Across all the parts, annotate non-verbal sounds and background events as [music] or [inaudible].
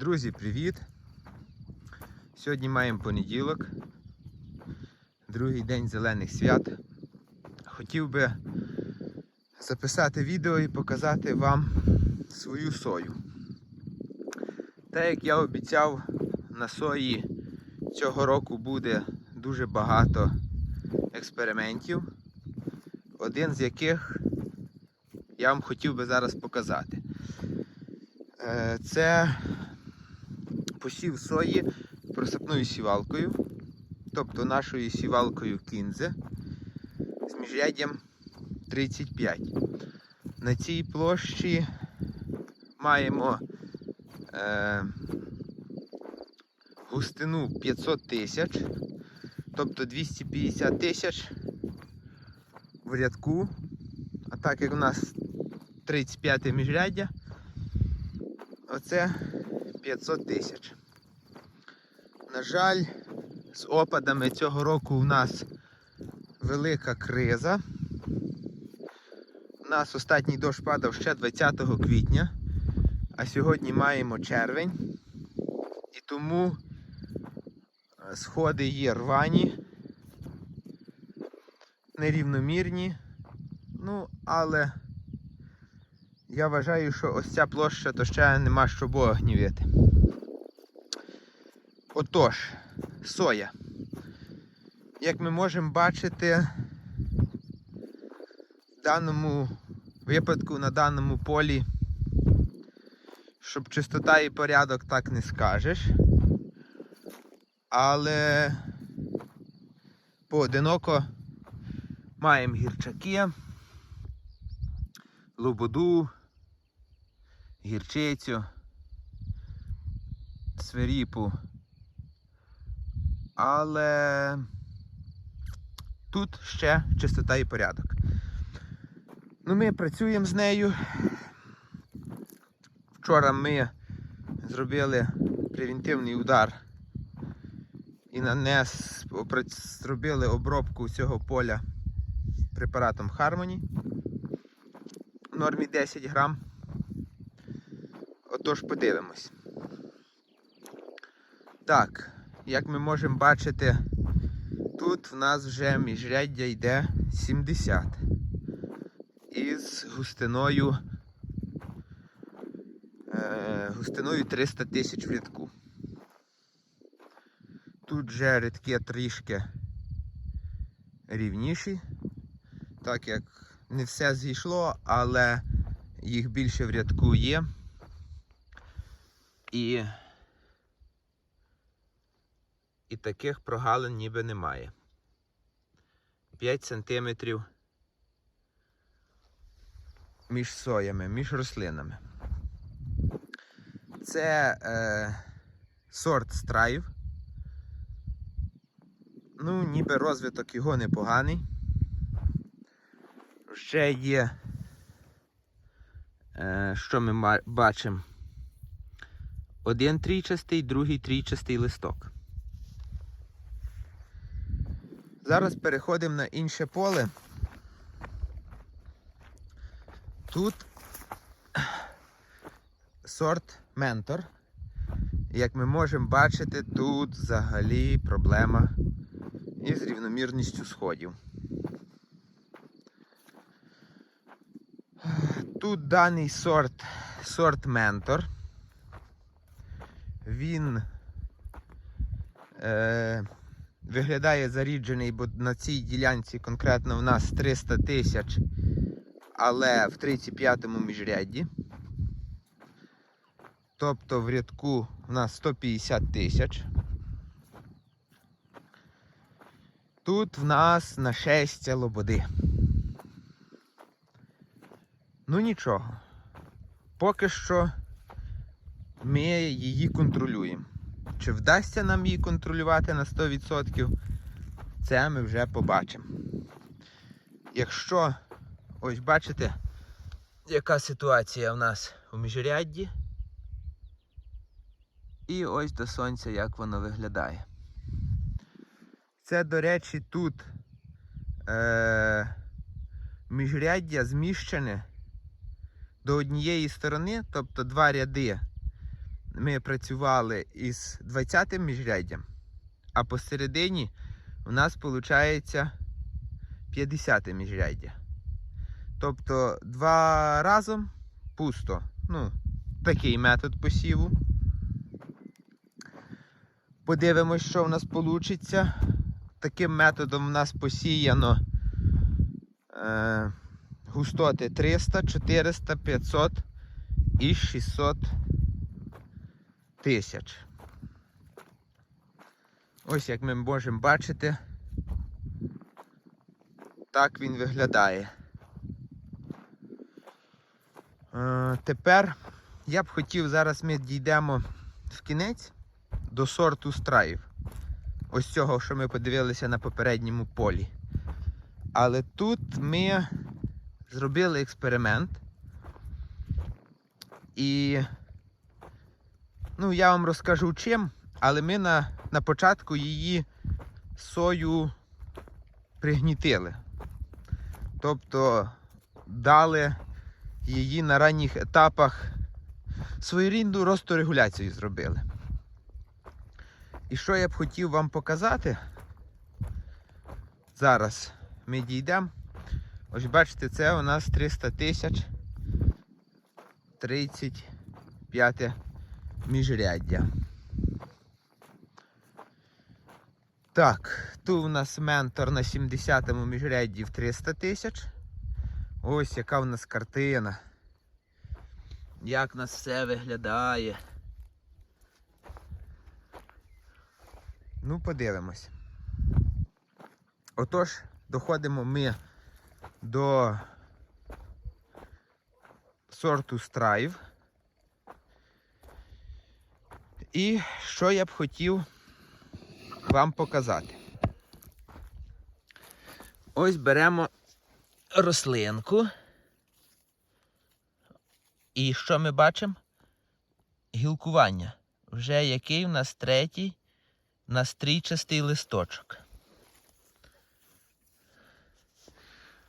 Друзі, привіт! Сьогодні маємо понеділок, другий день зелених свят. Хотів би записати відео і показати вам свою сою. Те, як я обіцяв, на сої цього року буде дуже багато експериментів, один з яких я вам хотів би зараз показати. Е, Це посів сої просипною сівалкою, тобто нашою сівалкою кінзе з міжряддям 35. На цій площі маємо е, густину 500 тисяч, тобто 250 тисяч в рядку. А так як у нас 35 міжряддя, оце 500 тисяч. На жаль, з опадами цього року у нас велика криза. У нас останній дощ падав ще 20 квітня, а сьогодні маємо червень. І тому е, сходи є рвані, нерівномірні. Ну, але я вважаю, що ось ця площа то ще нема що Бога гнівити. Отож, соя. Як ми можемо бачити, в даному випадку на даному полі, щоб чистота і порядок так не скажеш. Але поодиноко маємо гірчаки, лободу, гірчицю, свиріпу. Але тут ще чистота і порядок. Ну, ми працюємо з нею. Вчора ми зробили превентивний удар і нанес, зробили обробку цього поля препаратом Harmony в нормі 10 грам. Отож подивимось. Так, як ми можемо бачити, тут в нас вже міжряддя йде 70 із густиною е, густиною 300 тисяч в рядку. Тут вже рядки трішки рівніші, так як не все зійшло, але їх більше в рядку є. І і таких прогалин ніби немає. 5 сантиметрів між соями, між рослинами. Це е, сорт страйв. Ну, ніби розвиток його непоганий. Ще є, е, що ми бачимо? Один трійчастий, другий трійчастий листок. Зараз переходимо на інше поле. Тут сорт ментор. Як ми можемо бачити, тут взагалі проблема із рівномірністю сходів. Тут даний сорт сорт ментор. Він е, виглядає заріджений, бо на цій ділянці конкретно в нас 300 тисяч, але в 35-му міжрядді. Тобто в рядку в нас 150 тисяч. Тут в нас на шестя лободи. Ну нічого. Поки що ми її контролюємо. Чи вдасться нам її контролювати на 100%, це ми вже побачимо. Якщо, ось бачите, яка ситуація в нас у міжрядді. І ось до сонця як воно виглядає. Це, до речі, тут е, міжряддя зміщене до однієї сторони, тобто два ряди ми працювали із 20 міжряддям, а посередині у нас виходить 50-те міжряддя. Тобто два разом пусто. Ну, такий метод посіву. Подивимось, що в нас вийде. Таким методом у нас посіяно е, густоти 300, 400, 500 і 600 тисяч. Ось як ми можемо бачити, так він виглядає. Е, тепер я б хотів, зараз ми дійдемо в кінець до сорту страїв. Ось цього, що ми подивилися на попередньому полі. Але тут ми зробили експеримент. І ну, я вам розкажу чим, але ми на, на початку її сою пригнітили. Тобто дали її на ранніх етапах своєрідну росторегуляцію зробили. І що я б хотів вам показати, зараз ми дійдемо. Ось бачите, це у нас 300 тисяч 35 міжряддя. Так, тут у нас ментор на 70-му міжрядді в 300 тисяч. Ось яка в нас картина. Як нас все виглядає. Ну, подивимось. Отож, доходимо ми до сорту страйв. І що я б хотів вам показати. Ось беремо рослинку. І що ми бачимо? Гілкування. Вже який у нас третій стрічастий листочок.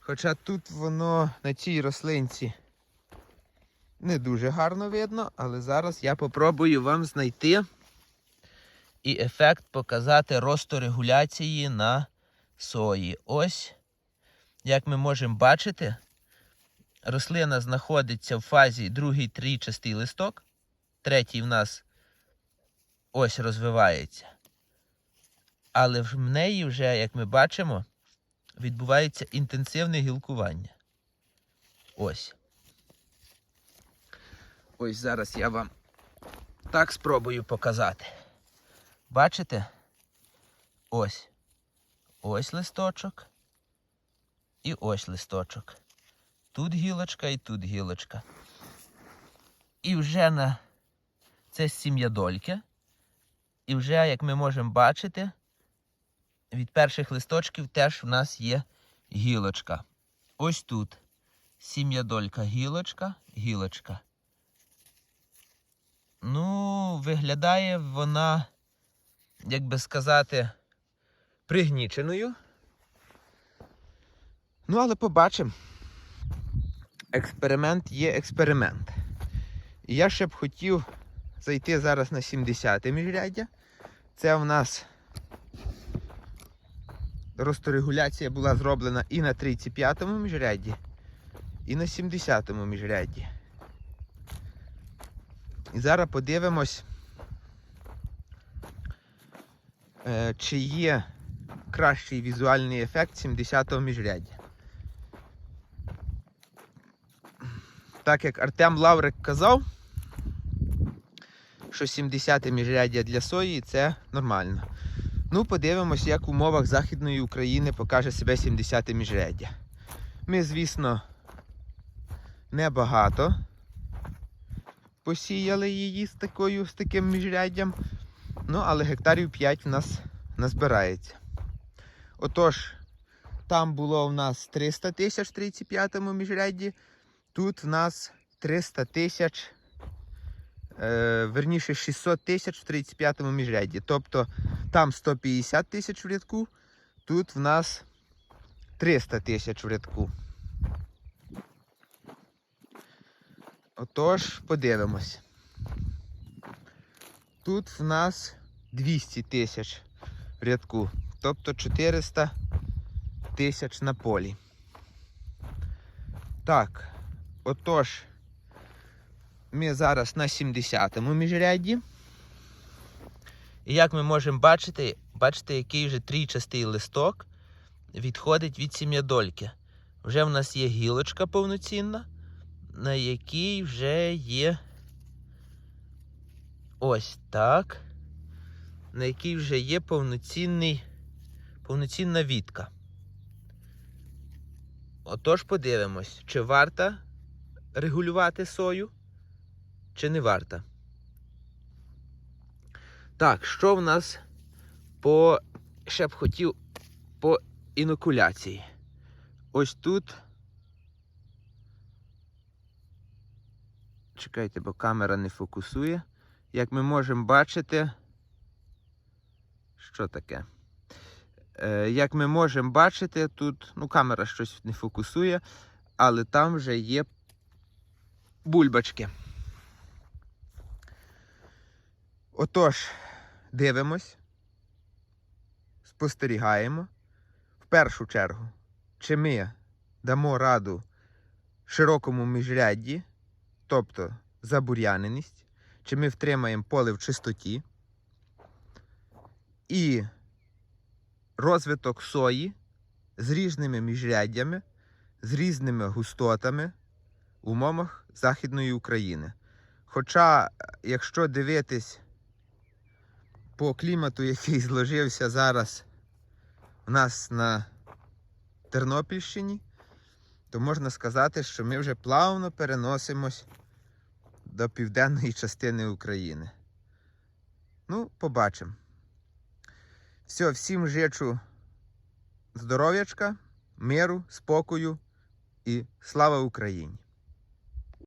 Хоча тут воно на цій рослинці не дуже гарно видно, але зараз я попробую вам знайти і ефект показати росту регуляції на сої. Ось, як ми можемо бачити, рослина знаходиться в фазі другий трічастий листок. Третій в нас ось розвивається. Але в неї вже, як ми бачимо, відбувається інтенсивне гілкування. Ось. Ось зараз я вам так спробую показати. Бачите? Ось. Ось листочок. І ось листочок. Тут гілочка і тут гілочка. І вже на це сім'я дольки. І вже, як ми можемо бачити, від перших листочків теж в нас є гілочка. Ось тут. Сім'я долька, гілочка, гілочка. Ну, виглядає вона, як би сказати, пригніченою. Ну, але побачимо. Експеримент є експеримент. І я ще б хотів зайти зараз на 70 міжряддя. Це в нас росторегуляція була зроблена і на 35-му міжрядді, і на 70-му міжрядді. І зараз подивимось, е, чи є кращий візуальний ефект 70-го міжряддя. Так як Артем Лаврик казав, що 70-те міжряддя для сої це нормально. Ну, подивимось, як в умовах Західної України покаже себе 70-те міжряддя. Ми, звісно, небагато посіяли її з такою, з таким міжряддям. Ну, але гектарів 5 в нас назбирається. Отож, там було в нас 300 тисяч в 35-му міжрядді. Тут в нас 300 тисяч, е, верніше 600 тисяч в 35-му міжрядді. Тобто там 150 тисяч в рядку, тут в нас 300 тисяч в рядку. Отож, подивимось. тут в нас 200 тисяч рядку. Тобто 400 тисяч на полі. Так, отож, ми зараз на 70-му міжрядді. І як ми можемо бачити, бачите, який вже трійчастий листок відходить від сім'ядольки. Вже в нас є гілочка повноцінна, на якій вже є ось так. На якій вже є повноцінний, повноцінна вітка. Отож подивимось, чи варто регулювати сою, чи не варто. Так, що в нас по ще б хотів по інокуляції. Ось тут. Чекайте, бо камера не фокусує. Як ми можемо бачити, що таке? Е, як ми можемо бачити, тут ну, камера щось не фокусує, але там вже є бульбачки. Отож, дивимось, спостерігаємо. В першу чергу, чи ми дамо раду широкому міжрядді, тобто забур'яненість, чи ми втримаємо поле в чистоті. І розвиток сої з різними міжряддями, з різними густотами в умовах Західної України. Хоча, якщо дивитись по клімату, який [laughs] зложився зараз у нас на Тернопільщині, то можна сказати, що ми вже плавно переносимось до південної частини України. Ну, побачимо. Все, всім жичу здоров'ячка, миру, спокою і слава Україні!